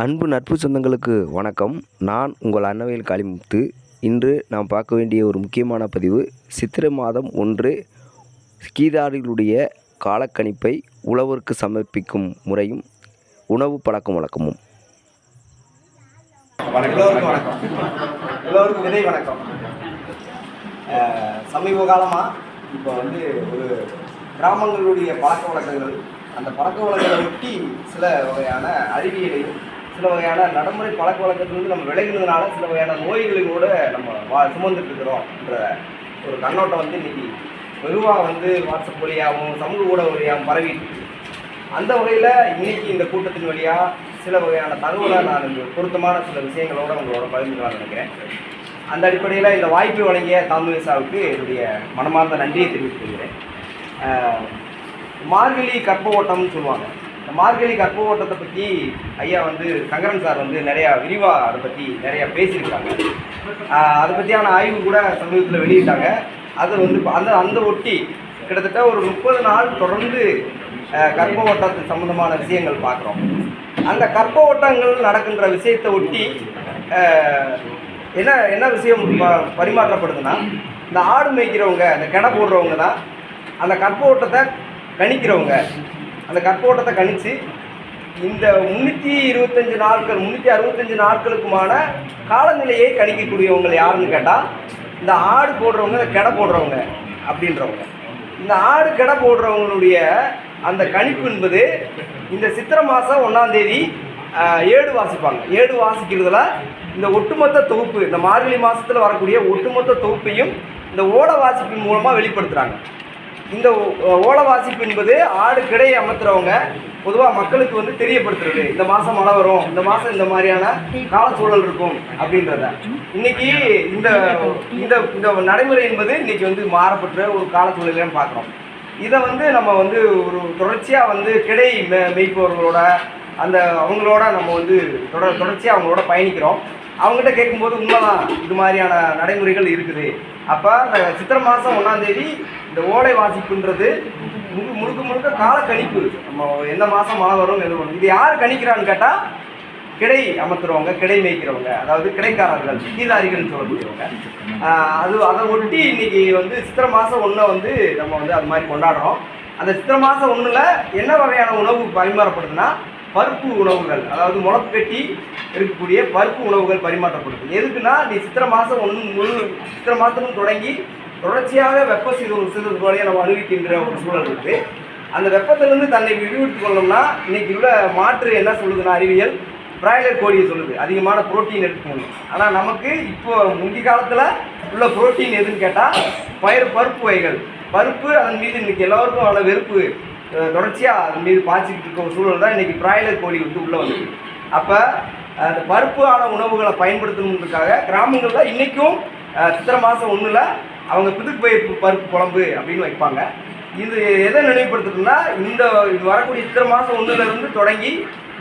அன்பு நட்பு சொந்தங்களுக்கு வணக்கம். நான் உங்கள் அன்னவையில் காளிமுத்து. இன்று நாம் பார்க்க வேண்டிய ஒரு முக்கியமான பதிவு சித்திரை மாதம் ஒன்று கீதாரிகளுடைய காலக்கணிப்பை உழவருக்கு சமர்ப்பிக்கும் முறையும் உணவு பழக்க வழக்கமும். எல்லோருக்கும் வணக்கம். எல்லோருக்கும் விதை வணக்கம். சமீப காலமாக இப்போ வந்து ஒரு கிராமங்களுடைய பழக்க வழக்கங்கள் அந்த பழக்க வழக்கங்களை ஒட்டி சில வகையான அறிவியலையும் சில வகையான நடைமுறை பழக்க வழக்கத்திலிருந்து நம்ம விலகினதுனால சில வகையான நோய்களோட நம்ம வா சுமந்துட்டு இருக்கிறோம்ன்ற ஒரு கண்ணோட்டம் வந்து இன்னைக்கு வெகுவாக வந்து வாட்ஸ்அப் வழியாகவும் சமூக ஊடக வழியாகவும் பரவிட்டு இருக்கு. அந்த வகையில் இன்னைக்கு இந்த கூட்டத்தின் வழியாக சில வகையான தகவலை நான் பொருத்தமான சில விஷயங்களோட உங்களோட பகிர்ந்துக்கலாம்னு நினைக்கிறேன். அந்த அடிப்படையில் இந்த வாய்ப்பு வழங்கிய தாமுசாவுக்கு என்னுடைய மனமார்ந்த நன்றியை தெரிவித்துக் கொள்கிறேன். மார்கழி கற்ப ஓட்டம்னு சொல்லுவாங்க. மார்கழி கற்ப ஓட்டத்தை பற்றி ஐயா வந்து சங்கரன் சார் வந்து நிறையா விரிவாக அதை பற்றி நிறையா பேசியிருக்காங்க. அதை பற்றியான ஆய்வு கூட சமீபத்தில் வெளியிட்டாங்க. அது வந்து அந்த அந்த ஒட்டி கிட்டத்தட்ட ஒரு முப்பது நாள் தொடர்ந்து கற்ப ஓட்டத்து சம்மந்தமான விஷயங்கள் பார்க்குறோம். அந்த கற்ப ஓட்டங்கள் நடக்கின்ற விஷயத்தை ஒட்டி என்ன என்ன விஷயம் ப- பரிமாற்றப்படுதுன்னா இந்த ஆடு மேய்க்கிறவங்க இந்த கிடை போடுறவங்க தான் அந்த கற்ப ஓட்டத்தை கணிக்கிறவங்க. அந்த கற்போட்டத்தை கணித்து இந்த முந்நூற்றி இருபத்தஞ்சு நாட்கள் முந்நூற்றி அறுபத்தஞ்சு நாட்களுக்குமான காலநிலையை கணிக்கக்கூடியவங்க யாருன்னு கேட்டால் இந்த ஆடு போடுறவங்க இந்த கெடை போடுறவங்க அப்படின்றவங்க. இந்த ஆடு கெடை போடுறவங்களுடைய அந்த கணிப்பு என்பது இந்த சித்திரை மாதம் ஒன்றாந்தேதி ஏடு வாசிப்பாங்க. ஏடு வாசிக்கிறதுல இந்த ஒட்டுமொத்த தொகுப்பு இந்த மார்கழி மாதத்தில் வரக்கூடிய ஒட்டுமொத்த தொகுப்பையும் இந்த ஓட வாசிப்பின் மூலமாக வெளிப்படுத்துகிறாங்க இந்த ஓலை வாசிப்பு என்பது ஆடு கிடையை அமர்த்துறவங்க பொதுவாக மக்களுக்கு வந்து தெரியப்படுத்துறது. இந்த மாதம் மழை வரும் இந்த மாதம் இந்த மாதிரியான காலச்சூழல் இருக்கும் அப்படின்றத. இன்னைக்கு இந்த இந்த இந்த நடைமுறை என்பது இன்னைக்கு வந்து மாறப்பட்ட ஒரு காலச்சூழலையும் பார்க்குறோம். இதை வந்து நம்ம வந்து ஒரு தொடர்ச்சியாக வந்து கிடை மெ மெய்ப்பவர்களோட அந்த அவங்களோட நம்ம வந்து தொடர் தொடர்ச்சியாக அவங்களோட பயணிக்கிறோம். அவங்ககிட்ட கேட்கும்போது உண்மைதான் இது மாதிரியான நடைமுறைகள் இருக்குது. அப்போ அந்த சித்திரை மாதம் ஒன்றாந்தேதி இந்த ஓலை வாசிப்புன்றது முழு முழுக்க முழுக்க கால கணிப்பு நம்ம எந்த மாதம் மழை வரும் எது வரும் இது யார் கணிக்கிறான்னு கேட்டால் கிடை அமர்த்துறவங்க கிடை மேய்க்கிறவங்க அதாவது கிடைக்காரர்கள் கீழாரிகள் சொல்லக்கூடியவங்க. அது அதை ஒட்டி இன்னைக்கு வந்து சித்திரை மாதம் ஒன்றை வந்து நம்ம வந்து அது மாதிரி கொண்டாடுறோம். அந்த சித்திரை மாதம் ஒன்றில் என்ன வகையான உணவு பரிமாறப்படுதுன்னா பருப்பு உணவுகள் அதாவது முளப்பு கட்டி இருக்கக்கூடிய பருப்பு உணவுகள் பரிமாற்றப்படுது. எதுக்குன்னா நீ சித்திர மாதம் ஒன்று முழு சித்திரை மாதமும் தொடங்கி தொடர்ச்சியாக வெப்ப சீதம் சிறுவலையை நம்ம அனுபவிக்கின்ற ஒரு சூழல் இருக்குது அந்த வெப்பத்திலிருந்து தன்னை விடுவித்துக் கொள்ளணும்னா இன்னைக்கு உள்ள மாற்று என்ன சொல்லுதுன்னா அறிவியல்? பிராய்லர் கோழியை சொல்லுது. அதிகமான ப்ரோட்டீன் எடுக்கணும் ஆனால் நமக்கு இப்போ முந்தி காலத்தில் உள்ள புரோட்டீன் எதுன்னு கேட்டால் பயிர் பருப்பு வகைகள். பருப்பு அதன் மீது இன்றைக்கி எல்லோருக்கும் அவ்வளோ வெறுப்பு தொடர்ச்சியாக அதன் மீது பாய்ச்சிக்கிட்டு இருக்க சூழல் தான் இன்றைக்கி பிராய்லர் கோழி வந்து உள்ளே வந்தது. அப்போ அந்த பருப்பான உணவுகளை பயன்படுத்தணுன்றதுக்காக கிராமங்களில் இன்றைக்கும் சித்திரை மாதம் ஒன்றில் அவங்க புதுக்கு பயிர் பருப்பு குழம்பு அப்படின்னு வைப்பாங்க. இது எதை நினைவுபடுத்துதுன்னா இந்த இது வரக்கூடிய இத்தனை மாதம் ஒன்றுலேருந்து தொடங்கி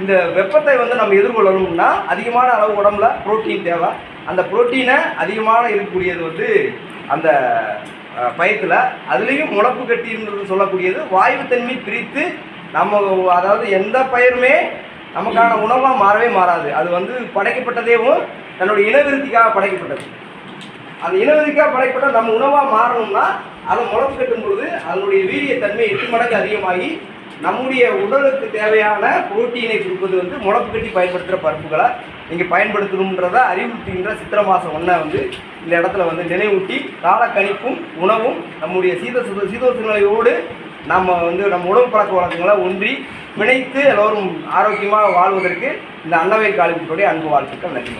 இந்த வெப்பத்தை வந்து நம்ம எதிர்கொள்ளணும்னா அதிகமான அளவு உடம்புல புரோட்டீன் தேவை. அந்த புரோட்டீனை அதிகமான இருக்கக்கூடியது வந்து அந்த பயத்தில் அதுலேயும் முளப்பு கட்டின்றது சொல்லக்கூடியது வாயுத்தன்மை பிரித்து நம்ம அதாவது எந்த பயிருமே நமக்கான உணவாக மாறவே மாறாது. அது வந்து படைக்கப்பட்டதேவும் தன்னுடைய இனவிருத்திக்காக படைக்கப்பட்டது. அந்த இனவெறிக்காக படைக்கப்பட்ட நம்ம உணவாக மாறணும்னா அதை முளப்பு கட்டும் பொழுது அதனுடைய வீரிய தன்மை எட்டு மடங்கு அதிகமாகி நம்முடைய உடலுக்கு தேவையான புரோட்டீனை கொடுப்பது வந்து முளப்பு கட்டி பயன்படுத்துகிற பருப்புகளை நீங்கள் பயன்படுத்தணுன்றதை அறிவுறுத்துகின்ற சித்திரை மாதம் ஒன்றை வந்து இந்த இடத்துல வந்து நினைவூட்டி காலக்கணிப்பும் உணவும் நம்முடைய சீத சுத சீதோச நம்ம வந்து நம்ம உணவு பழக்க வழக்கங்களை ஒன்றி பிணைத்து எல்லோரும் ஆரோக்கியமாக வாழ்வதற்கு இந்த அன்னவை காலிப்புடைய அன்பு வாழ்த்துக்கள் நன்றி.